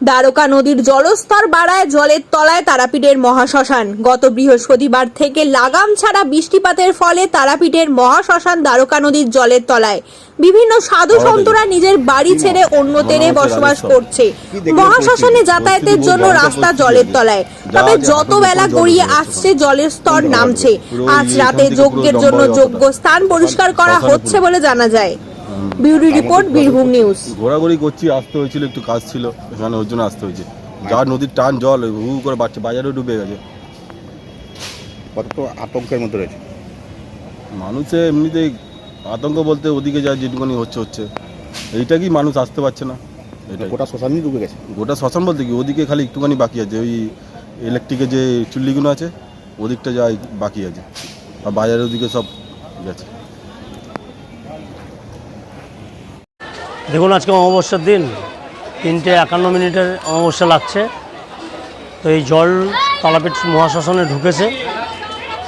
দ্বারকা নদীর জলস্তর বাড়ায় জলের তলায় তারাপীঠের মহাশ্মশান। গত বৃহস্পতিবার থেকে লাগাম ছাড়া বৃষ্টিপাতের ফলে তারাপীঠের মহাশ্মশান দ্বারকা নদীর জলের তলায়। বিভিন্ন সাধু সন্তরা নিজের বাড়ি ছেড়ে অন্য তেরে বসবাস করছে। মহাশ্মশানে যাতায়াতের জন্য রাস্তা জলের তলায়। তবে যত বেলা গড়িয়ে আসছে জলের স্তর নামছে। আজ রাতে যজ্ঞের জন্য যোগ্য স্থান পরিষ্কার করা হচ্ছে বলে জানা যায়। Beauty report Birbhum news. ঘোরাঘুরি করছি আসতে হয়েছিল একটু কাজ ছিল এখানে ওর জন্য আসতে হয়েছে। যা নদীর টান জল হু করে বাড়ছে বাজারেও ডুবে গেছে। কত আতঙ্কের মধ্যে রয়েছে? মানুষে এমনিতেই আতঙ্ক বলতে ওদিকে যা যেটুকুনি হচ্ছে হচ্ছে। এইটা কি মানুষ আসতে পারছে না? এটা গোটা শ্মশানই ডুবে গেছে? গোটা শ্মশান বলতে কি ওদিকে খালি একটুখানি বাকি আছে ওই ইলেকট্রিকের যে চুল্লিগুলো আছে ওদিকটা যা বাকি আছে। আর বাজারের ওদিকে সব গেছে। দেখুন, আজকে অমাবস্যার দিন। তিনটে একান্ন মিনিটের অমাবস্যা লাগছে। তো এই জল তালাপেট মহাশ্মশানে ঢুকেছে।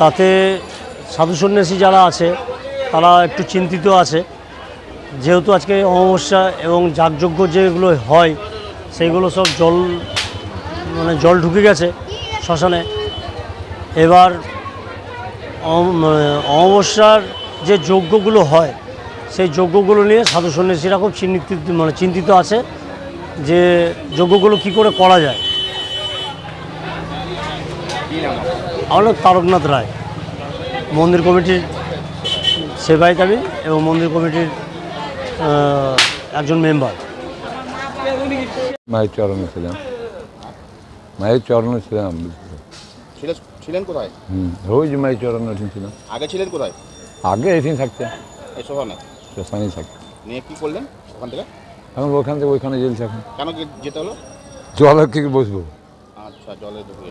তাতে সাধু সন্ন্যাসী যারা আছে, তারা একটু চিন্তিত আছে। যেহেতু আজকে অমাবস্যা এবং যাগযজ্ঞ যেগুলো হয়, সেইগুলো সব জল মানে জল ঢুকে গেছে শ্মশানে। এবার মানে অমাবস্যার যে যজ্ঞগুলো হয় সেই যজ্ঞগুলো নিয়ে সাধু সন্ন্যাসীরা খুব চিন্তিত মানে চিন্তিত আছে যে যজ্ঞগুলো কি করে করা যায়। আমার তারকনাথ রায়। মন্দির কমিটির সেবায়িত আমি এবং মন্দির কমিটির একজন মেম্বার। মায়ের চরণে ছিলাম। মায়ের চরণে ছিলাম। ছিলেন কোথায়? হুম রোজ মায়ের চরণে ছিলাম আগে ছিলেন কোথায়? আগে এখানে থাকতে এই থাকতে নিয়ে কি করলেন ওখান থেকে? এখন ওখান থেকে ওইখানে জ্বলছে এখন। কেন কি যেতে হলো? জল কি বসবো? আচ্ছা জলে ডুবে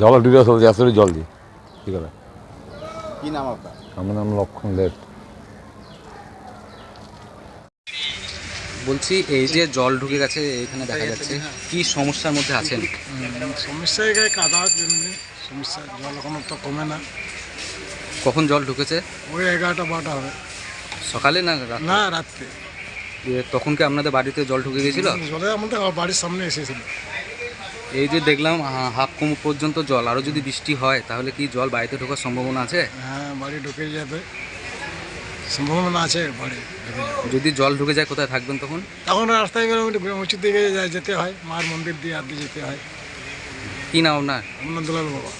জল ডুবে চলছে আসলে জল দিই কী করে? কি নাম আপনার? আমার নাম লক্ষণ দেব। বলছি এই যে জল ঢুকে গেছে এখানে দেখা যাচ্ছে। কি সমস্যার মধ্যে আছেন? সমস্যা এখানে কাদার জন্য। সমস্যা জল এখনও তো কমে না। কখন জল ঢুকেছে? ওই এগারোটা বারোটা হবে। সকালে না না রাত্রে। তখন কি আপনাদের বাড়িতে জল ঢুকে গেছিল? জলে আমাদের বাড়ির সামনে এসেছিল। এই যে দেখলাম হাফ কোমর পর্যন্ত জল। আরও যদি বৃষ্টি হয় তাহলে কি জল বাড়িতে ঢোকার সম্ভাবনা আছে? হ্যাঁ বাড়ি ঢুকে যাবে। সম্ভাবনা আছে বাড়ি যদি জল ঢুকে যায় কোথায় থাকবেন তখন? তখন রাস্তায় বেরো উঁচুর দিকে যেতে হয় মার মন্দির দিয়ে আদি যেতে হয়। কি নাম আপনার? আপনার দুলাল বাবা।